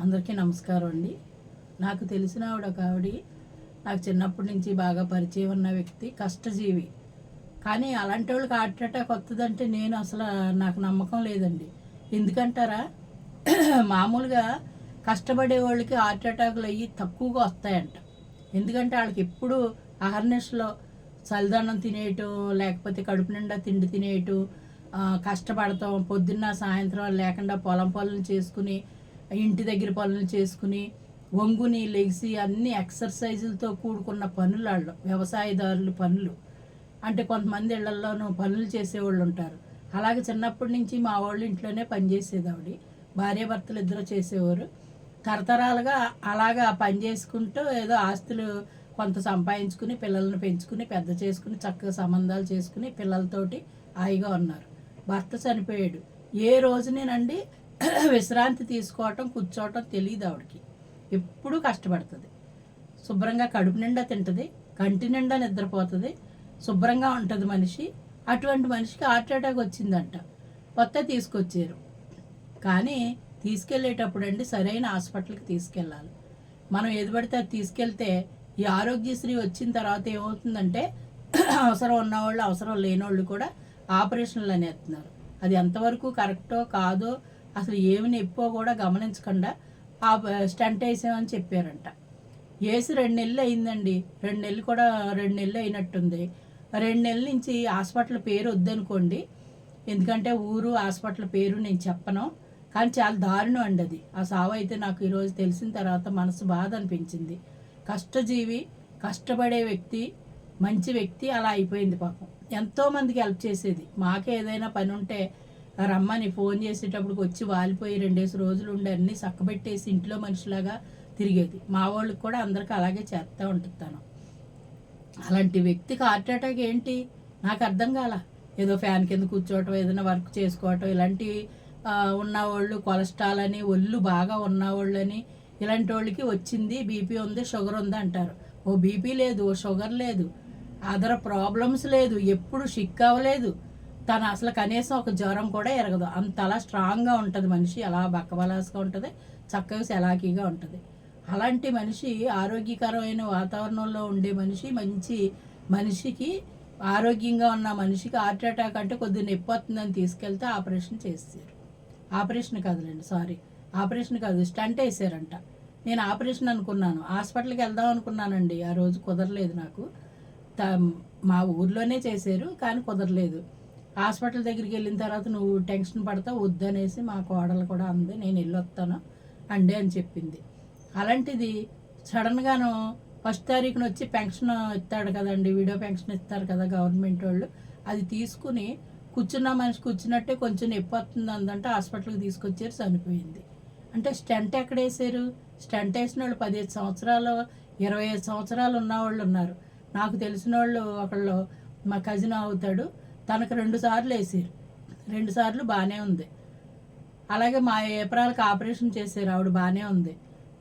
అందరికీ నమస్కారం అండి. నాకు తెలిసిన ఆవిడ ఒక ఆవిడ నాకు చిన్నప్పటి నుంచి బాగా పరిచయం ఉన్న వ్యక్తి కష్టజీవి. కానీ అలాంటి వాళ్ళకి హార్ట్ అటాక్ వస్తుందంటే నేను అసలు నాకు నమ్మకం లేదండి. ఎందుకంటారా? మామూలుగా కష్టపడే వాళ్ళకి హార్ట్ అటాకులు అయ్యి తక్కువగా వస్తాయంట. ఎందుకంటే వాళ్ళకి ఎప్పుడు అహర్నిశలో చలిదానం తినేయటం లేకపోతే కడుపు నిండా తిండి తినేయటం కష్టపడతాం పొద్దున్న సాయంత్రం లేకుండా పొలం పనులు చేసుకుని ఇంటి దగ్గర పనులు చేసుకుని వంగుని లెగిసి అన్ని ఎక్సర్సైజులతో కూడుకున్న పనులు వాళ్ళు వ్యవసాయదారులు పనులు. అంటే కొంతమంది ఇళ్ళలోనూ పనులు చేసేవాళ్ళు ఉంటారు. అలాగే చిన్నప్పటి నుంచి మా వాళ్ళు ఇంట్లోనే పనిచేసేది ఆవిడ. భార్య భర్తలు ఇద్దరు చేసేవారు. తరతరాలుగా అలాగా పని చేసుకుంటూ ఏదో ఆస్తులు కొంత సంపాదించుకుని పిల్లల్ని పెంచుకుని పెద్ద చేసుకుని చక్కగా సంబంధాలు చేసుకుని పిల్లలతోటి హాయిగా ఉన్నారు. భర్త చనిపోయాడు. ఏ రోజునేనండి విశ్రాంతి తీసుకోవటం కూర్చోవటం తెలియదు ఆవిడకి. ఎప్పుడూ కష్టపడుతుంది. శుభ్రంగా కడుపు నిండా తింటుంది కంటి నిండా నిద్రపోతుంది శుభ్రంగా ఉంటుంది మనిషి. అటువంటి మనిషికి హార్ట్ అటాక్ వచ్చిందంట. కొత్త తీసుకొచ్చారు. కానీ తీసుకెళ్ళేటప్పుడు అండి సరైన హాస్పిటల్కి తీసుకెళ్ళాలి. మనం ఏది పడితే అది తీసుకెళ్తే ఈ ఆరోగ్యశ్రీ వచ్చిన తర్వాత ఏమవుతుందంటే అవసరం ఉన్నవాళ్ళు అవసరం లేనోళ్ళు కూడా ఆపరేషన్లు అనేస్తున్నారు. అది ఎంతవరకు కరెక్టో కాదో అసలు ఏమి నొప్పో కూడా గమనించకుండా ఆ స్టంట్ వేసామని చెప్పారంట. వేసి రెండు నెలలు అయిందండి. రెండు నెలలు కూడా రెండు నెలలు అయినట్టుంది. రెండు నెలల నుంచి హాస్పిటల్ పేరు వద్దనుకోండి. ఎందుకంటే ఊరు హాస్పిటల్ పేరు నేను చెప్పను. కానీ చాలా దారుణం అండి అది. ఆ సావు అయితే నాకు ఈరోజు తెలిసిన తర్వాత మనసు బాధ అనిపించింది. కష్టజీవి కష్టపడే వ్యక్తి మంచి వ్యక్తి అలా అయిపోయింది పాపం. ఎంతో మందికి హెల్ప్ చేసేది. మాకే ఏదైనా పని ఉంటే రమ్మని ఫోన్ చేసేటప్పుడు వచ్చి వాలిపోయి రెండేసి రోజులు ఉండి అన్ని చక్కబెట్టేసి ఇంట్లో మనిషిలాగా తిరిగేది. మా వాళ్ళకి కూడా అందరికీ అలాగే చేస్తూ ఉంటుంది తను. అలాంటి వ్యక్తికి హార్ట్ అటాక్ ఏంటి? నాకు అర్థం కాల. ఏదో ఫ్యాన్ కింద కూర్చోవటం ఏదైనా వర్క్ చేసుకోవటం ఇలాంటి ఉన్నవాళ్ళు కొలెస్ట్రాల్ అని ఒళ్ళు బాగా ఉన్నవాళ్ళని ఇలాంటి వాళ్ళకి వచ్చింది బీపీ ఉంది షుగర్ ఉంది అంటారు. ఓ బీపీ లేదు ఓ షుగర్ లేదు. అదర్ ప్రాబ్లమ్స్ లేదు ఎప్పుడు షిక్ అవ్వలేదు. తను అసలు కనీసం ఒక జ్వరం కూడా ఎరగదు. అంత అలా స్ట్రాంగ్గా ఉంటుంది మనిషి అలా బక్కబలాస్గా ఉంటుంది చక్కగా సెలాకీగా ఉంటుంది. అలాంటి మనిషి ఆరోగ్యకరమైన వాతావరణంలో ఉండే మనిషి మంచి మనిషికి ఆరోగ్యంగా ఉన్న మనిషికి హార్ట్ అటాక్ అంటే కొద్దిగా నొప్పి వస్తుందని తీసుకెళ్తే ఆపరేషన్ చేశారు ఆపరేషన్ కాదులేండి సారీ. ఆపరేషన్ కాదు స్టంట్ వేసారంట. నేను ఆపరేషన్ అనుకున్నాను. హాస్పిటల్కి వెళ్దాం అనుకున్నానండి. ఆ రోజు కుదరలేదు నాకు. త- మా ఊర్లోనే చేశారు కానీ కుదరలేదు. హాస్పిటల్ దగ్గరికి వెళ్ళిన తర్వాత నువ్వు టెన్షన్ పడతావు వద్దనేసి మా కోడలు కూడా అంది నేను వెళ్ళొస్తాను అండి అని చెప్పింది. అలాంటిది సడన్గాను ఫస్ట్ తారీఖున వచ్చి పెన్షన్ ఇస్తాడు కదండి వీడియో పెన్షన్ ఇస్తారు కదా గవర్నమెంట్ వాళ్ళు అది తీసుకుని కూర్చున్న మనిషి కూర్చున్నట్టే కొంచెం నొప్పి వస్తుంది అందంటే హాస్పిటల్కి తీసుకొచ్చారు చనిపోయింది. అంటే స్టంట్ ఎక్కడ వేసారు స్టంట్ వేసిన వాళ్ళు పదిహేను సంవత్సరాలు ఇరవై ఐదు సంవత్సరాలు ఉన్న వాళ్ళు ఉన్నారు. నాకు తెలిసిన వాళ్ళు ఒకళ్ళు మా కజిన్ అవుతాడు తనకు రెండు సార్లు వేసారు. రెండు సార్లు బాగానే ఉంది. అలాగే మా ఏప్రాలకు ఆపరేషన్ చేశారు ఆవిడ బాగానే ఉంది.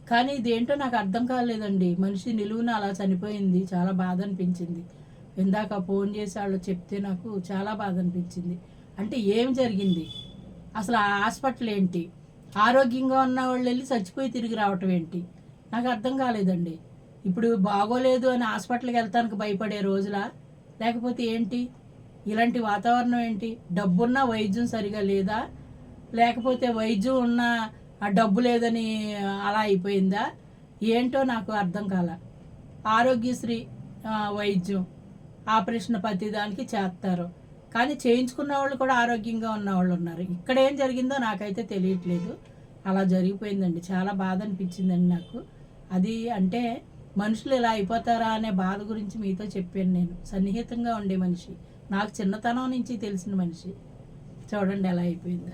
కానీ ఇదేంటో నాకు అర్థం కాలేదండి. మనిషి నిలువున అలా చనిపోయింది. చాలా బాధ అనిపించింది. ఇందాక ఫోన్ చేసి వాళ్ళు చెప్తే నాకు చాలా బాధ అనిపించింది. అంటే ఏం జరిగింది? అసలు ఆ హాస్పిటల్ ఏంటి? ఆరోగ్యంగా ఉన్న వాళ్ళు వెళ్ళి చచ్చిపోయి తిరిగి రావటం ఏంటి? నాకు అర్థం కాలేదండి. ఇప్పుడు బాగోలేదు అని హాస్పిటల్కి వెళ్తానికి భయపడే రోజులా? లేకపోతే ఏంటి? ఇలాంటి వాతావరణం ఏంటి? డబ్బున్నా వైద్యం సరిగా లేదా? లేకపోతే వైద్యం ఉన్న ఆ డబ్బు లేదని అలా అయిపోయిందా? ఏంటో నాకు అర్థం కాల. ఆరోగ్యశ్రీ వైద్యం ఆపరేషన్ ప్రతి దానికి చేస్తారు. కానీ చేయించుకున్న వాళ్ళు కూడా ఆరోగ్యంగా ఉన్న వాళ్ళు ఉన్నారు. ఇక్కడ ఏం జరిగిందో నాకైతే తెలియట్లేదు. అలా జరిగిపోయిందండి. చాలా బాధ అనిపించిందండి నాకు. అది అంటే మనుషులు ఇలా అయిపోతారా అనే బాధ గురించి మీతో చెప్పాను నేను. సన్నిహితంగా ఉండే మనిషి. నాకు చిన్నతనం నుంచి తెలిసిన మనిషి. చూడండి ఎలా అయిపోయిందో